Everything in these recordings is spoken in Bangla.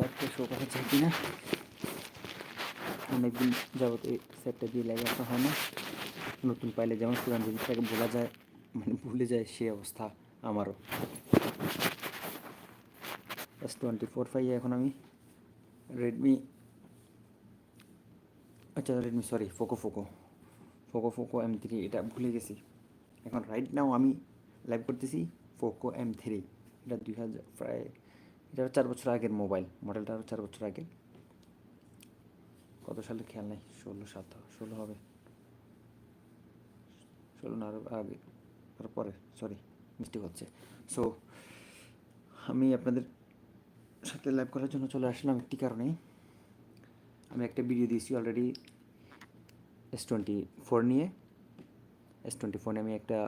লাইভটা শো করা যায় কিনা অনেকদিন যাবত এই সেটটা দিয়ে লাইভ আসা হয় না। নতুন পাইলে যেমন পুরান জিনিসটাকে ভোলা যায় মানে ভুলে যায় সেই অবস্থা আমারও। এস টোয়েন্টি ফোর ফাইভে এখন আমি রেডমি আচ্ছা Redmi sorry Poco Poco Poco Poco M three এটা ভুলে গেছি। এখন রাইট নাও আমি লাইভ করতেছি পোকো এম থ্রি এটা দুই হাজার প্রায় এটা চার বছর আগের মোবাইল, মডেলটা আরও চার বছর আগে কত সালে খেয়াল নেই? ষোলো, সাত, ষোলো হবে। ষোলো না আরও আগে আরও পরে সরি মিস্টেক হচ্ছে। সো আমি আপনাদের সাথে লাইভ করার জন্য চলে আসলাম একটি কারণে আমি একটা ভিডিও দিয়েছি অলরেডি এস টোয়েন্টি ফোর নিয়ে। এস টোয়েন্টি ফোনে আমি একটা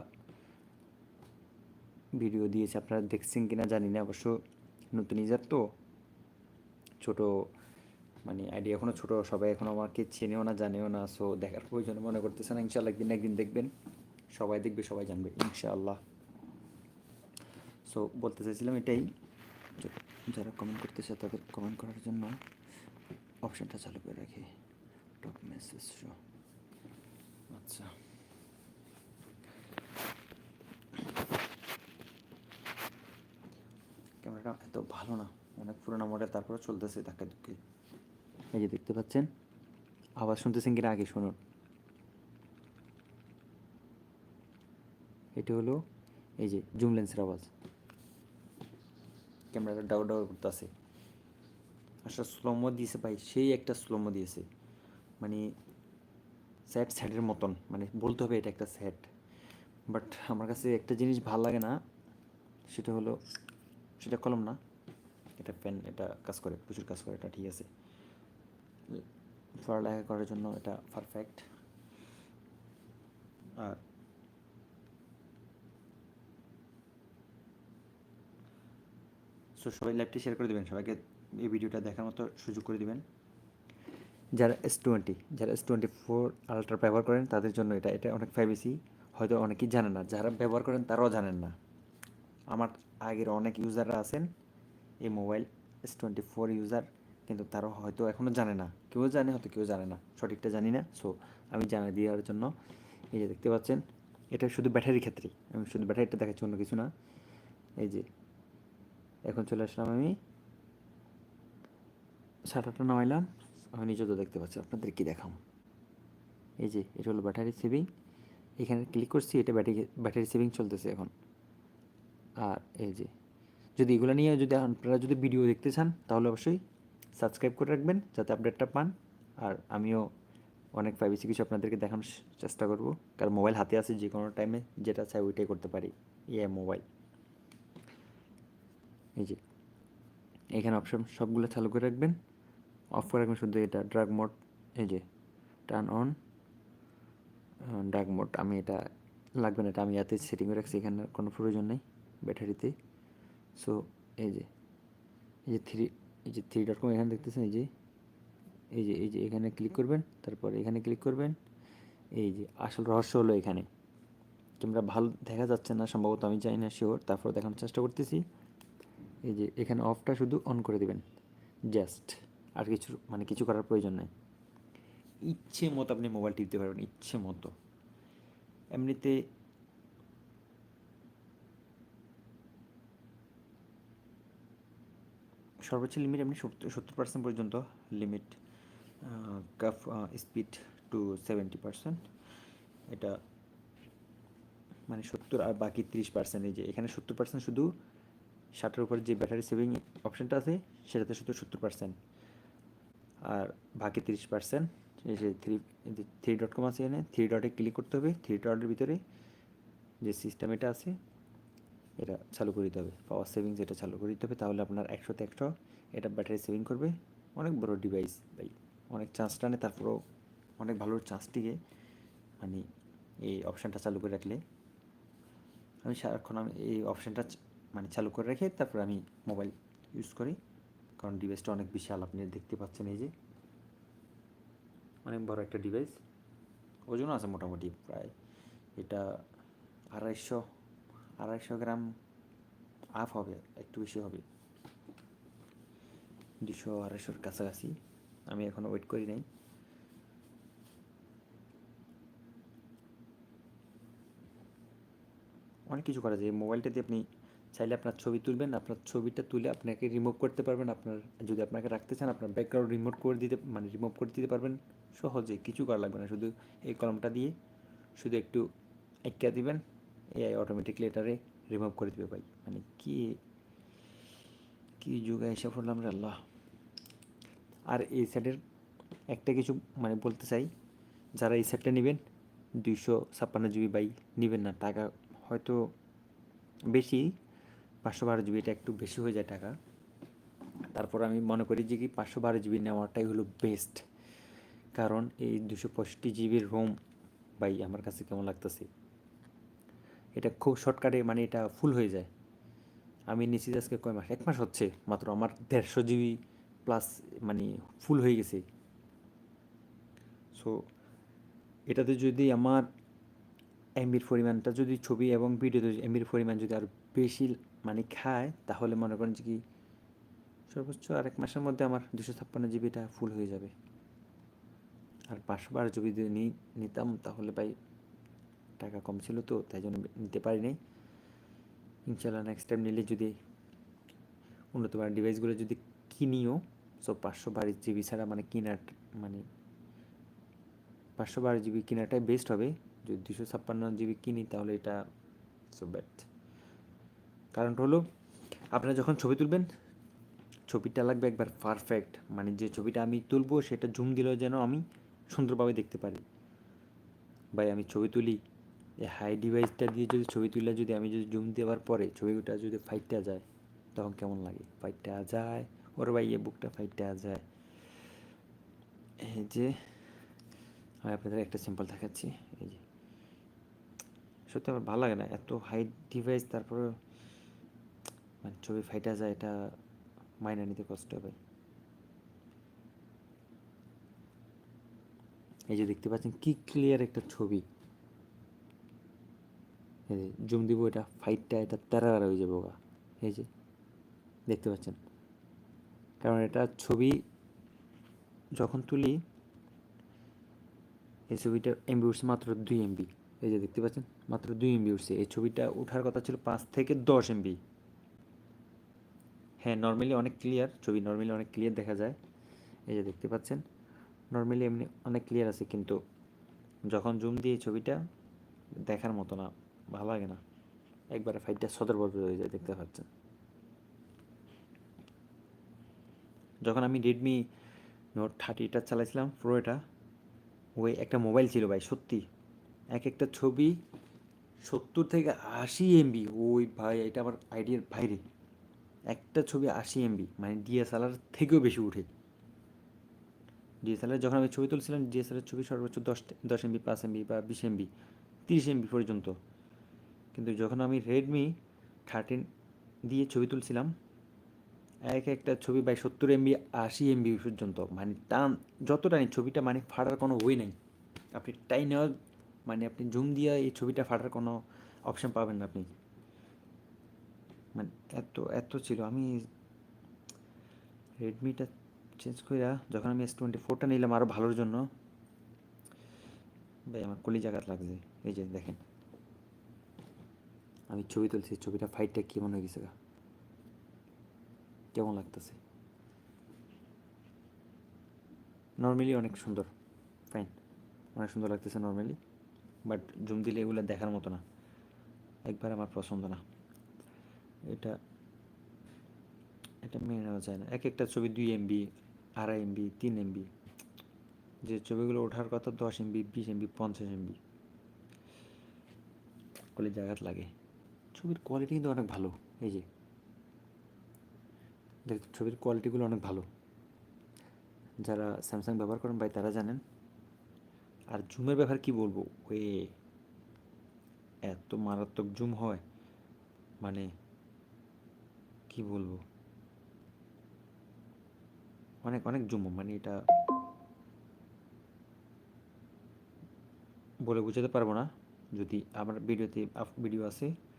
ভিডিও দিয়েছি, আপনারা দেখছেন কিনা জানি না, অবশ্য নতুন ইজার তো। ছোট মানে আইডিয়া এখনও ছোটো, সবাই এখনও আমাকে চেনেও না, জানেও না সো দেখার প্রয়োজন মনে করতেছে না ইনশাল্লাহ একদিন একদিন দেখবেন। সবাই দেখবে, সবাই জানবে, ইনশাআল্লাহ। সো বলতে চাইছিলাম এটাই যারা কমেন্ট করতেছে তাদের কমেন্ট করার জন্য অপশানটা চালু করে রাখি। টপ মেসেজ আচ্ছা। ক্যামেরাটা এত ভালো না। অনেক পুরোনো মডেল তারপরে চলতেছে ধাক্কা ধুক্কি। এই যে দেখতে পাচ্ছেন? আওয়াজ শুনতেছেন কিনা? আগে শুনুন। এটা হলো এই যে জুম লেন্সের আওয়াজ। ক্যামেরাটা ডাউ ডাউ করতেছে। আসলে স্লোমো দিয়েছে ভাই সেই একটা স্লোমো দিয়েছে। মানে স্যাট স্যাটের মতন মানে বলতে হবে এটা একটা স্যাট বাট আমার কাছে একটা জিনিস ভালো লাগে না সেটা হলো সেটা কলম না। এটা পেন, এটা কাজ করে, প্রচুর কাজ করে, এটা ঠিক আছে। পড়ালেখা করার জন্য এটা পারফেক্ট আর সো সবাই লাইভটি শেয়ার করে দেবেন, সবাইকে এই ভিডিওটা দেখার মতো সুযোগ করে দিবেন। যারা এস টোয়েন্টি যারা এস টোয়েন্টি ফোর আলট্রা ব্যবহার করেন, তাদের জন্য এটা এটা অনেক প্রাইভেসি হয়তো অনেকেই জানেন না, যারা ব্যবহার করেন তারাও জানেন না। আমার আগের অনেক ইউজাররা আছেন, এই mobile S twenty four user, কিন্তু তারাও হয়তো এখনও জানে না। কেউ জানে, হয়তো কেউ জানে না। সঠিকটা জানি না সো আমি জানা দেওয়ার জন্য এই যে দেখতে পাচ্ছেন, এটা শুধু ব্যাটারির ক্ষেত্রে। আমি শুধু ব্যাটারিটা দেখাচ্ছি, অন্য কিছু না। এই যে এখন চলে আসলাম আমি। শাটারটা নামাইলাম, আমি নিজে তো দেখতে পাচ্ছি, আপনাদের কি দেখাম এই যে, এটা হলো ব্যাটারি সেভিং এখানে ক্লিক করছি, এটা ব্যাটারি ব্যাটারি সেভিং চলতেছে এখন। আর এই যে, যদি এগুলো নিয়ে যদি আপনারা যদি ভিডিও দেখতে চান, তাহলে অবশ্যই সাবস্ক্রাইব করে রাখবেন, যাতে আপডেটটা পান। আর আমিও অনেক প্রাইভেসি কিছু আপনাদেরকে দেখানোর চেষ্টা করব। কারণ মোবাইল হাতে আছে যে কোনো টাইমে যেটা চাই ওইটাই করতে পারি ইয়ে মোবাইল এই যে, এখানে অপশন সবগুলো চালু করে রাখবেন। অফ করে রাখবেন শুধু এটা ড্রাগ মোড এই যে টার্ন অন ড্রাগ মোড আমি এটা লাগবে না, এটা আমি ইয়াতে সেটিং করে রাখছি, এখানে কোনো প্রয়োজন নেই। ব্যাটারিতে। সো এই যে এই যে থ্রি এই যে থ্রি ডট কম এখানে দেখতেছেন, এই যে এই যে এই যে এখানে ক্লিক করবেন, তারপর এখানে ক্লিক করবেন। এই যে, আসল রহস্য হলো এখানে। ক্যামেরা ভালো দেখা যাচ্ছে না, সম্ভবত আমি জানি না শিওর তারপর দেখানোর চেষ্টা করতেছি। এই যে, এখানে অফটা শুধু অন করে দেবেন। জাস্ট আর কিছু মানে কিছু করার প্রয়োজন নেই। ইচ্ছে মতো আপনি মোবাইল টিপতে পারবেন, ইচ্ছে মতো। এমনিতে সর্বোচ্চ লিমিট আপনি সত্তর পার্সেন্ট পর্যন্ত লিমিট কাফ স্পিড টু সেভেন্টি পার্সেন্ট এটা মানে সত্তর আর বাকি তিরিশ পার্সেন্ট এই যে, এখানে সত্তর পার্সেন্ট শুধু ষাটের উপর যে ব্যাটারি সেভিং অপশানটা আছে, সেটাতে শুধু সত্তর পার্সেন্ট আর বাকি তিরিশ পার্সেন্ট এই যে থ্রি থ্রি ডট কম আছে এখানে থ্রি ডটে ক্লিক করতে হবে থ্রি ডটের ভিতরে যে সিস্টেম এটা আছে এটা চালু করে দিতে হবে। পাওয়ার সেভিংস এটা চালু করে দিতে হবে, তাহলে আপনার একশোতে একশো এটা ব্যাটারি সেভিং করবে। অনেক বড় ডিভাইস ভাই, অনেক চান্স টানে, তারপরেও অনেক ভালো চান্সটিকে মানে এই অপশানটা চালু করে রাখলে। আমি সারাক্ষণ আমি এই অপশানটা মানে চালু করে রেখে তারপর আমি মোবাইল ইউজ করি, কারণ ডিভাইসটা অনেক বিশাল, আপনি দেখতে পাচ্ছেন এই যে। অনেক বড় একটা ডিভাইস ওজন আছে মোটামুটি প্রায় এটা আড়াইশো আড়াইশো গ্রাম আপ হবে, একটু বেশি হবে। দুশো আড়াইশোর কাছাকাছি। আমি এখনও ওয়েট করি নাই। অনেক কিছু করা যায়। মোবাইলটাতে আপনি চাইলে আপনার ছবি তুলবেন, আপনার ছবিটা তুলে আপনাকে রিমুভ করতে পারবেন। আপনার, যদি আপনাকে রাখতে চান, আপনার ব্যাকগ্রাউন্ড রিমোট করে দিতে মানে রিমুভ করে দিতে পারবেন। সহজে, কিছু করা লাগবে না। শুধু এই কলমটা দিয়ে, শুধু একটু একটা দিবেন। এআই অটোমেটিকলি এটারে রিমুভ করে দিবে ভাই। মানে কি কি যুগে এসে পড়লাম রে আল্লাহ। আর এই সেটের একটা কিছু মানে বলতে চাই, যারা এই সেটটা নেবেন, দুইশো ছাপ্পান্ন জিবি বাই নেবেন না। টাকা হয়তো বেশি, পাঁচশো বারো জিবি এটা একটু বেশি হয়ে যায় টাকা। তারপর আমি মনে করি যে কি পাঁচশো বারো জিবি নেওয়াটাই হলো বেস্ট কারণ এই দুশো পঁয়ষট্টি জিবির রোম বাই আমার কাছে কেমন লাগতেছে? এটা খুব শর্টকাটে মানে এটা ফুল হয়ে যায়। আমি নিচ্ছি আজকে কয় মাস? এক মাস হচ্ছে মাত্র। আমার দেড়শো জিবি প্লাস মানে ফুল হয়ে গেছে। সো এটাতে যদি আমার এমবির পরিমাণটা যদি ছবি এবং ভিডিওতে এমবির পরিমাণ যদি আর বেশি মানে খায়, তাহলে মনে করেন যে কি সর্বোচ্চ আর এক মাসের মধ্যে আমার দুশো ছাপ্পান্ন জিবিটা ফুল হয়ে যাবে। আর পাঁচশো বারো জিবি যদি নিতাম, তাহলে ভাই টাকা কম ছিল তো, তাই জন্য নিতে পারি নাই ইনশাল্লাহ নেক্সট টাইম নিলে যদি উন্নত মানের ডিভাইসগুলো যদি কিনিও সো পাঁচশো বারো জিবি ছাড়া মানে কেনার মানে পাঁচশো বারো জিবি কেনাটাই বেস্ট হবে। যদি দুশো ছাপ্পান্ন জিবি কিনি তাহলে এটা সো ব্যাড কারণটা হলো, আপনারা যখন ছবি তুলবেন, ছবিটা লাগবে একবার পারফেক্ট মানে যে ছবিটা আমি তুলবো সেটা জুম দিলেও যেন আমি সুন্দরভাবে দেখতে পারি। ভাই, আমি ছবি তুলি এই হাই ডিভাইসটা দিয়ে যদি ছবি তুলে যদি আমি যদি জুম দেওয়ার পরে ছবিটা যদি ফাইটটা যায়, তখন কেমন লাগে? ফাইটটা যায়? ওর ভাই এ বুকটা ফাইটটা যায়। এই যে, আমি আপনাদের একটা সিম্পল দেখাচ্ছি। এই যে, সত্যি আমার ভালো লাগে না এত হাই ডিভাইস তারপরে মানে ছবি ফাইটা যায়, এটা মাইনা নিতে কষ্ট হবে। এই যে দেখতে পাচ্ছেন কি ক্লিয়ার একটা ছবি। যে, জুম দিব, এটা ফাইটটা এটা তেরা হয়ে যাবে ওগা। এই যে, দেখতে পাচ্ছেন? কারণ এটা ছবি যখন তুলি, এই ছবিটার এমবি উঠছে মাত্র দুই এমবি এই যে, দেখতে পাচ্ছেন? মাত্র দুই এমবি উঠছে। এই ছবিটা ওঠার কথা ছিল পাঁচ থেকে দশ এমবি হ্যাঁ নর্মালি অনেক ক্লিয়ার ছবি নর্মালি অনেক ক্লিয়ার দেখা যায়। এই যে, দেখতে পাচ্ছেন? নর্মালি এমনি অনেক ক্লিয়ার আছে, কিন্তু যখন জুম দিয়ে ছবিটা, দেখার মতো না। ভালো লাগে না। একবারে ফাইটটা সদর বদল হয়ে যায় দেখতে পাচ্ছেন। যখন আমি রেডমি নোট থার্টিটা চালাইছিলাম প্রো এটা ওই একটা মোবাইল ছিল ভাই, সত্যি। এক একটা ছবি সত্তর থেকে আশি এমবি ওই ভাই, এটা আমার আইডিয়ার বাইরে। একটা ছবি আশি এমবি মানে ডিএসএলআর থেকেও বেশি উঠে। ডিএসএলআর যখন আমি ছবি তুলছিলাম ডিএসএলআর ছবি সর্বোচ্চ দশ দশ এমবি পাঁচ এমবি বা বিশ এমবি তিরিশ এমবি পর্যন্ত। কিন্তু যখন আমি রেডমি থার্টিন দিয়ে ছবি তুলছিলাম, এক একটা ছবি বাই সত্তর এমবি আশি এমবি পর্যন্ত। মানে টান যত টানি ছবিটা মানে ফাটার কোনো ওই নেই। আপনি টাই নেওয়ার মানে আপনি জুম দিয়ে এই ছবিটা ফাটার কোনো অপশান পাবেন না আপনি। মানে এত এত ছিল। আমি রেডমিটা চেঞ্জ করে যখন আমি এস টোয়েন্টি ফোরটা নিলাম আরও ভালোর জন্য, ভাই আমার কলি জায়গাত লাগছে। এই যে দেখেন। আমি ছবি তুলছি, ছবিটা ফাইটটা কেমন হয়ে গেছে গা? কেমন লাগতেছে? নর্মালি অনেক সুন্দর ফাইন অনেক সুন্দর লাগতেছে নর্মালি বাট জুম দিলে এগুলো দেখার মতো না। একবার আমার পছন্দ না। এটা এটা মেনে নেওয়া যায় না। এক একটা ছবি দুই এমবি আড়াই এমবি তিন এমবি যে ছবিগুলো ওঠার কথা দশ এমবি বিশ এমবি পঞ্চাশ এমবি কলে জায়গাত লাগে। ছবির কোয়ালিটি কিন্তু অনেক ভালো। এই যে, দেখ, ছবির কোয়ালিটিগুলো অনেক ভালো। যারা স্যামসাং ব্যবহার করেন ভাই, তারা জানেন। আর জুমের ব্যাপার কি বলব? ওয়ে, এত মারাত্মক জুম হয়। মানে কি বলব? অনেক অনেক জুম মানে এটা বলে বোঝাতে পারব না। যদি আমার ভিডিওতে ভিডিও আছে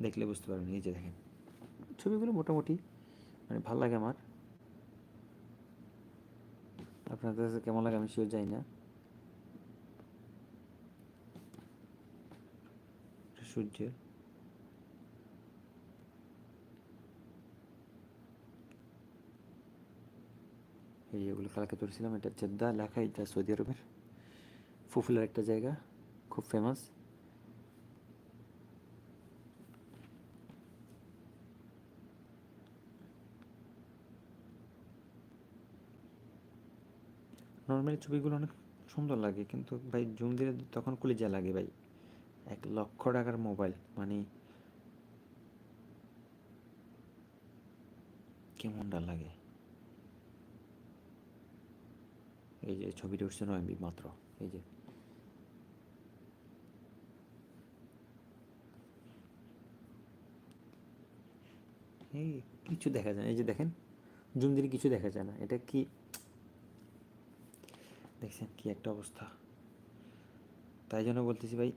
দেখলে বুঝতে পারবেন, এই যে দেখেন। ছবিগুলো মোটামুটি মানে ভালো লাগে আমার। আপনাদের কাছে কেমন লাগে আমি শিওর যাই না। সূর্যের। এই যেগুলো কালকে তুলছিলাম এটা চেদ্দা লেখা, এটা সৌদি আরবের। ফুফুলের একটা জায়গা, খুব ফেমাস নর্মালি ছবিগুলো অনেক সুন্দর লাগে, কিন্তু ভাই জুম দিলে তখন কলিজা লাগে ভাই। এক লক্ষ টাকার মোবাইল মানে কেমনটা লাগে? এই যে ছবিটা উঠছে নয় মাত্র, এই যে। এই কিছু দেখা যায় এই যে দেখেন জুম দিলে কিছু দেখা যায় না। এটা কি দেখছেন কি একটা অবস্থা। তাই জন্য বলতেছি ভাই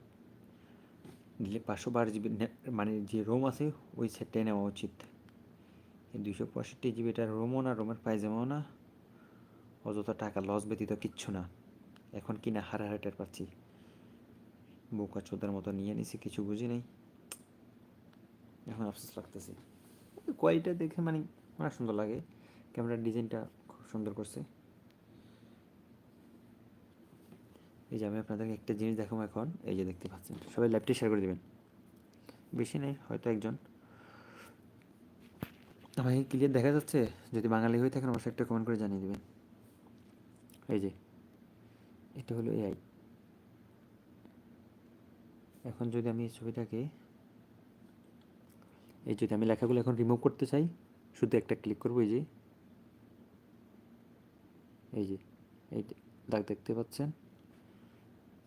পাঁচশো বারো জিবি মানে যে রোম আছে, ওই সেটটাই নেওয়া উচিত। দুইশো পঁয়ষট্টি জিবিটার রোমও না রোমের পায়জামাও না, অযথা টাকা লস ব্যতীত কিচ্ছু না। এখন কিনা হারা টের পাচ্ছি। বোকা চোদার মতো নিয়ে নিছি, কিছু বুঝি নাই। এখন আফসোস লাগতেছে। কোয়ালিটা দেখে মানে অনেক সুন্দর লাগে। ক্যামেরার ডিজাইনটা খুব সুন্দর করছে। এই যে আমি আপনাদেরকে একটা জিনিস দেখাবো এখন, এই যে দেখতে পাচ্ছেন, সবাই ল্যাপটি শেয়ার করে দেবেন। বেশি নেই, হয়তো একজন। আমাকে ক্লিয়ার দেখা যাচ্ছে? যদি বাঙালি হয়ে থাকেন, অবশ্যই একটা কমেন্ট করে জানিয়ে দেবেন। এই যে, এটা হলো এআই এখন যদি আমি এই ছবিটাকে, এই যদি আমি লেখাগুলো এখন রিমুভ করতে চাই, শুধু একটা ক্লিক করব, এই যে। এই যে, এই দাগ দেখতে পাচ্ছেন?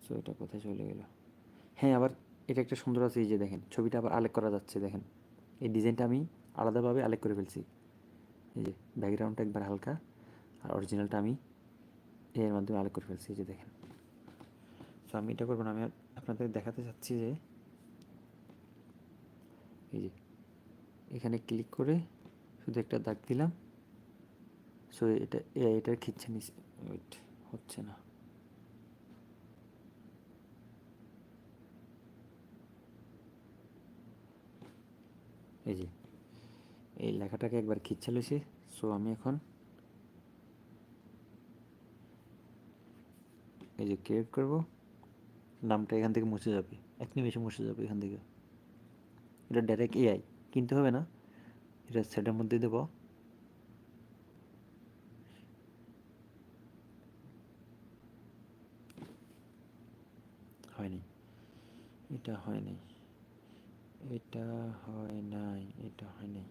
সো এটা কোথায় চলে গেল। হ্যাঁ আবার এটা একটা সুন্দর আছে, এই যে দেখেন, ছবিটা আবার আলেক করা যাচ্ছে, দেখেন। এই ডিজাইনটা আমি আলাদাভাবে আলেক করে ফেলছি। এই যে ব্যাকগ্রাউন্ডটা একবার হালকা, আর অরিজিনালটা আমি এর মাধ্যমে আলেক করে ফেলছি, এই যে দেখেন। সো আমি এটা করব না, আমি আপনাদের দেখাতে চাচ্ছি যে এই যে এখানে ক্লিক করে শুধু একটা দাগ দিলাম। সো এটা এটা খিচ্ছে ওয়েট হচ্ছে না। এই যে, এই লেখাটাকে একবার খিচ্ছে লইছি সো আমি এখন এই যে ক্রিয়েট করব। নামটা এখান থেকে মুছে যাবে। এক নিমেষে মুছে যাবে এখান থেকে। এটা ডাইরেক্ট এআই কিনতে হবে না। এটা সেটের মধ্যে দেব। হয়নি। এটা হয়নি। এটা হয় নাই, এটা হয় নাই।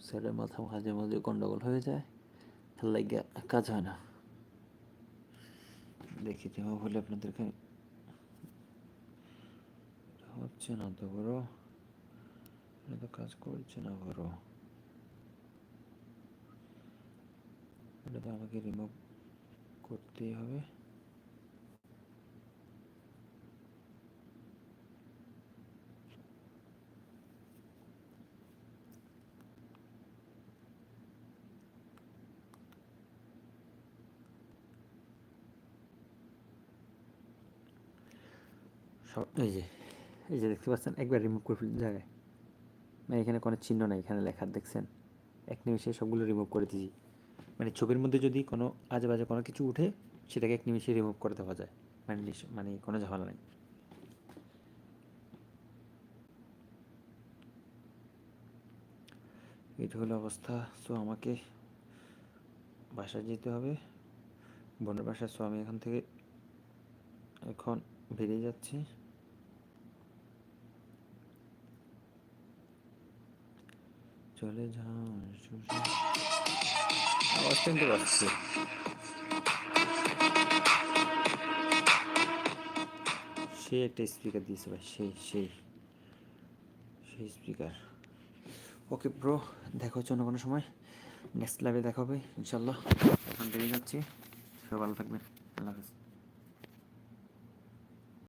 স্যারের মাথা মাঝে মাঝে গন্ডগোল হয়ে যায়, তার লাগে কাজ হয় না। দেখি দেওয়া বলে আপনাদেরকে। হচ্ছে না তো বড়। এটা তো কাজ করছে না বড় এটা তো আমাকে রিমুভ করতেই হবে সব এই যে এই যে দেখতে পাচ্ছেন একবার রিমুভ করে ফেলি জায়গায় মানে এখানে কোনো চিহ্ন নাই, এখানে লেখা, দেখছেন? এক নিমিষে সবগুলো রিমুভ করে দিয়েছি মানে ছবির মধ্যে যদি কোনো আজে বাজে কোনো কিছু উঠে, সেটাকে এক নিমিষে রিমুভ করে দেওয়া যায়। মানে মানে কোনো ঝামেলা নেই। এটা হলো অবস্থা। সো আমাকে বাসায় যেতে হবে। বোনের বাসায়, সো আমি এখান থেকে এখন বেরিয়ে যাচ্ছি। চলে সুসা- আওয়াজ শুনতে পাচ্ছি। সে একটা স্পিকার দিয়েছে ভাই সেই সেই সেই স্পিকার ওকে ব্রো দেখা হচ্ছে অন্য কোনো সময়। নেক্সট লাইভে দেখা হবে ইনশাল্লাহ বেরিয়ে যাচ্ছি। সবাই ভালো থাকবেন। আল্লাহ হাফেজ।